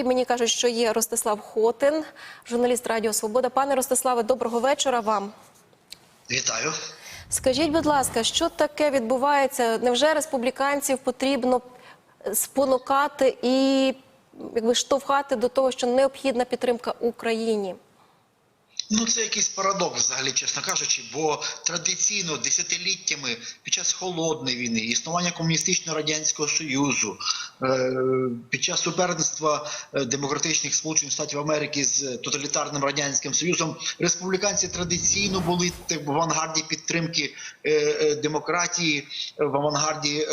студії. Мені кажуть, що є Ростислав Хотин, журналіст Радіо Свобода. Пане Ростиславе, доброго вечора вам. Вітаю. Скажіть, будь ласка, що таке відбувається? Невже республіканців потрібно спонукати і якби штовхати до того, що необхідна підтримка Україні? Ну це якийсь парадокс, взагалі, чесно кажучи, бо традиційно десятиліттями під час холодної війни, існування комуністичного радянського союзу, е, під час суперництва е, демократичних сполучених штатів Америки з тоталітарним радянським союзом, республіканці традиційно були так, в авангарді підтримки е, демократії, в авангарді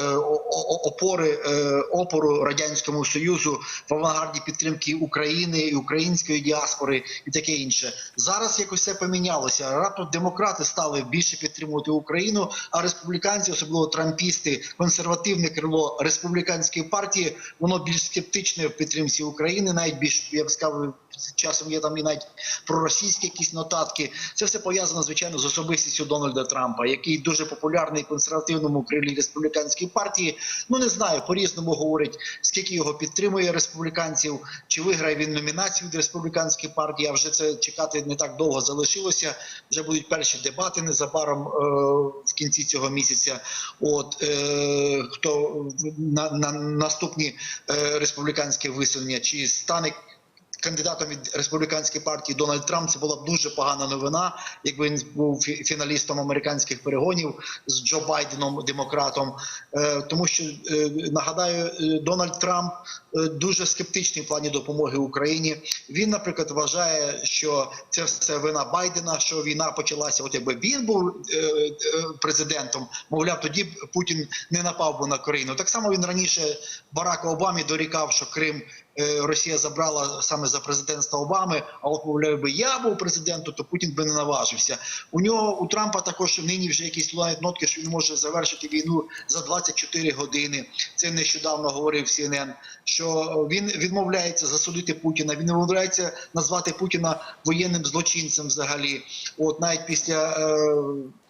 опори опору радянському союзу, в авангарді підтримки України і української діаспори і таке інше. Зараз якось все помінялося. Раптом демократи стали більше підтримувати Україну, а республіканці, особливо трампісти, консервативне крило республіканської партії, воно більш скептичне в підтримці України, навіть більш я б сказав, часом є там і навіть проросійські якісь нотатки. Це все пов'язано звичайно з особистістю Дональда Трампа, який дуже популярний в консервативному крилі республіканської партії. Ну не знаю, по різному говорить, скільки його підтримує республіканців, чи виграє він номінацію від республіканської партії. А вже це чекати не так довго залишилося. Вже будуть перші дебати незабаром е, в кінці цього місяця. От е, хто на, на наступні е, республіканські висунення, чи стане кандидатом від республіканської партії Дональд Трамп це була б дуже погана новина, якби він був фіналістом американських перегонів з Джо Байденом, демократом. Е, тому що е, нагадаю, е, Дональд Трамп дуже скептичний в плані допомоги Україні. Він, наприклад, вважає, що це все вина Байдена, що війна почалася. От якби він був президентом, мовляв, тоді Путін не напав би на Україну. Так само він раніше Барака Обамі дорікав, що Крим Росія забрала саме за президентства Обами. А от мовляв, якби я був президентом, то Путін би не наважився. У нього у Трампа також нині вже якісь лунають нотки, що він може завершити війну за 24 години. Це нещодавно говорив CNN, що він відмовляється засудити Путіна. Він відмовляється назвати Путіна воєнним злочинцем. Взагалі, от навіть після. Е, е,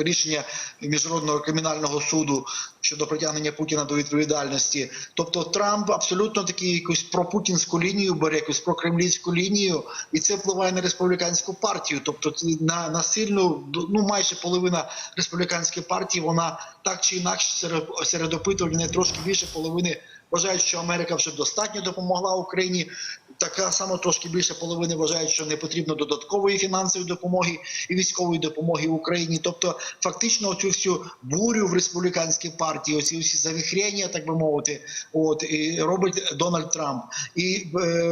Рішення міжнародного кримінального суду щодо притягнення Путіна до відповідальності, тобто Трамп абсолютно таки якусь пропутінську лінію бере, якусь прокремлівську лінію, і це впливає на республіканську партію. Тобто на, на сильну, ну майже половина республіканської партії, вона так чи інакше серед, серед опитувань трошки більше половини вважають, що Америка вже достатньо допомогла Україні. Така само трошки більше половини вважають, що не потрібно додаткової фінансової допомоги і військової допомоги Україні. Тобто, фактично, оцю всю бурю в республіканській партії, оці всі завіхрення, так би мовити, от і робить Дональд Трамп. І е,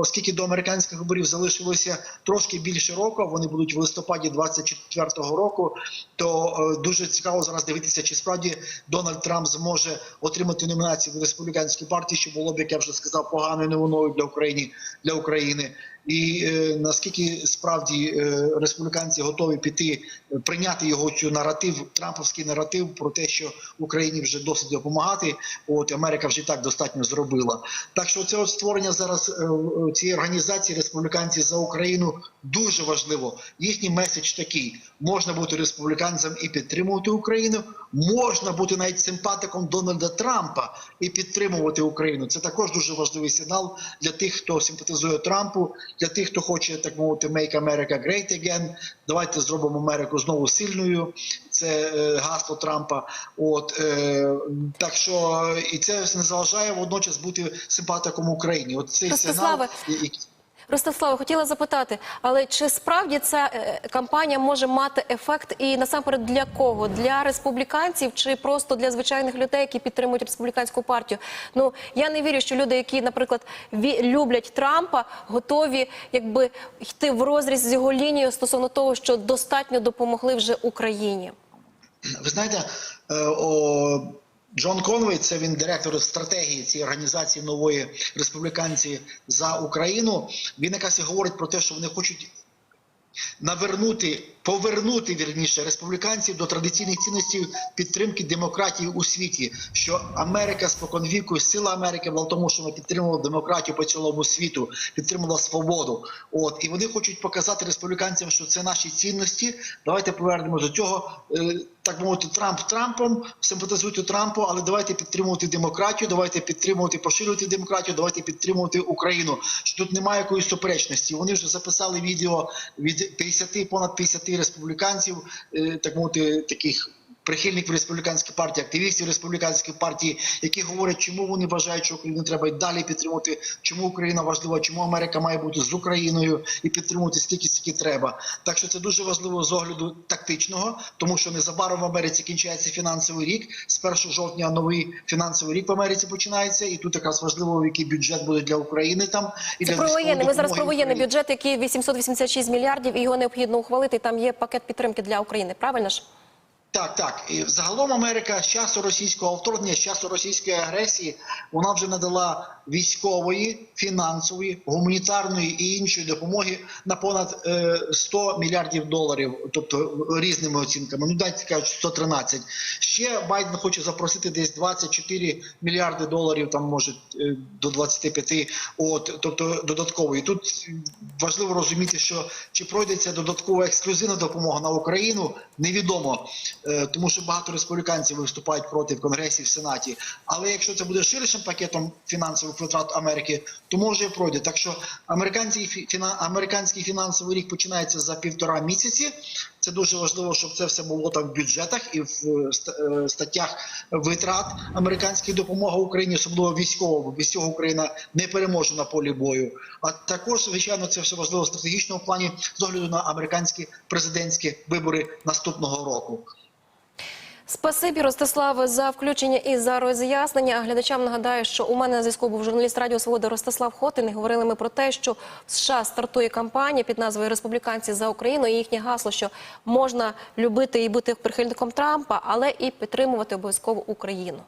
оскільки до американських виборів залишилося трошки більше року, вони будуть в листопаді 24-го року, то е, дуже цікаво зараз дивитися, чи справді Дональд Трамп зможе отримати номінацію від республіканської партії, що було б, як я вже сказав, поганою новиною для України для України. І е, наскільки справді е, республіканці готові піти е, прийняти його цю наратив, трамповський наратив про те, що Україні вже досить допомагати. От Америка вже так достатньо зробила. Так що це створення зараз цієї організації республіканці за Україну дуже важливо. Їхній меседж такий: можна бути республіканцем і підтримувати Україну, можна бути навіть симпатиком Дональда Трампа і підтримувати Україну. Це також дуже важливий сигнал для тих, хто симпатизує Трампу, для тих, хто хоче так мовити «Make America Great Again», Давайте зробимо Америку знову сильною. Це е, гасло Трампа. От е, так що і це не заважає водночас бути симпатиком Україні. От цей сигнал, який Ростислава, хотіла запитати, але чи справді ця е, кампанія може мати ефект і насамперед для кого? Для республіканців чи просто для звичайних людей, які підтримують республіканську партію? Ну я не вірю, що люди, які, наприклад, люблять Трампа, готові якби йти в розріз з його лінією стосовно того, що достатньо допомогли вже Україні. Ви знаєте, е, о, Джон Конвей, це він директор стратегії цієї організації нової республіканці за Україну. Він якраз і говорить про те, що вони хочуть навернути, повернути вірніше республіканців до традиційних цінностей підтримки демократії у світі. Що Америка споконвіку, сила Америки була в тому, що ми підтримували демократію по цілому світу, підтримувала свободу. От і вони хочуть показати республіканцям, що це наші цінності. Давайте повернемо до цього. Так мовити, Трамп Трампом, симпатизуйте Трампу, але давайте підтримувати демократію, давайте підтримувати, поширювати демократію, давайте підтримувати Україну. Що тут немає якоїсь суперечності. Вони вже записали відео від 50, понад 50 республіканців, е, так мовити, таких. Прихильників республіканської партії, активістів республіканської партії, які говорять, чому вони вважають, що Україну треба й далі підтримувати, чому Україна важлива, чому Америка має бути з Україною і підтримувати стільки, скільки треба. Так що це дуже важливо з огляду тактичного, тому що незабаром в Америці кінчається фінансовий рік. З 1 жовтня новий фінансовий рік в Америці починається, і тут якраз важливо, який бюджет буде для України там і Це для про воєнний. Ми зараз про воєнний бюджет, який 886 мільярдів, і його необхідно ухвалити. Там є пакет підтримки для України. Правильно ж? Так, так. І загалом Америка з часу російського вторгнення, з часу російської агресії, вона вже надала військової, фінансової, гуманітарної і іншої допомоги на понад е, 100 мільярдів доларів, тобто різними оцінками. Ну дайте кажуть 113. Ще Байден хоче запросити десь 24 мільярди доларів, там може е, до 25, от тобто додатково. І тут важливо розуміти, що чи пройде ця додаткова ексклюзивна допомога на Україну, невідомо. Е, тому що багато республіканців виступають проти в Конгресі в Сенаті. Але якщо це буде ширшим пакетом фінансових витрат Америки, то може і пройде. Так що американський американський фінансовий рік починається за півтора місяці. Це дуже важливо, щоб це все було там в бюджетах і в е, е, статтях витрат американської допомоги Україні, особливо військово, бо без цього Україна не переможе на полі бою. А також, звичайно, це все важливо в стратегічному плані з огляду на американські президентські вибори наступного року. Спасибі, Ростиславе, за включення і за роз'яснення. Глядачам нагадаю, що у мене на зв'язку був журналіст Радіо Свобода Ростислав Хотин. Говорили ми про те, що в США стартує кампанія під назвою Республіканці за Україну. І їхнє гасло, що можна любити і бути прихильником Трампа, але і підтримувати обов'язково Україну.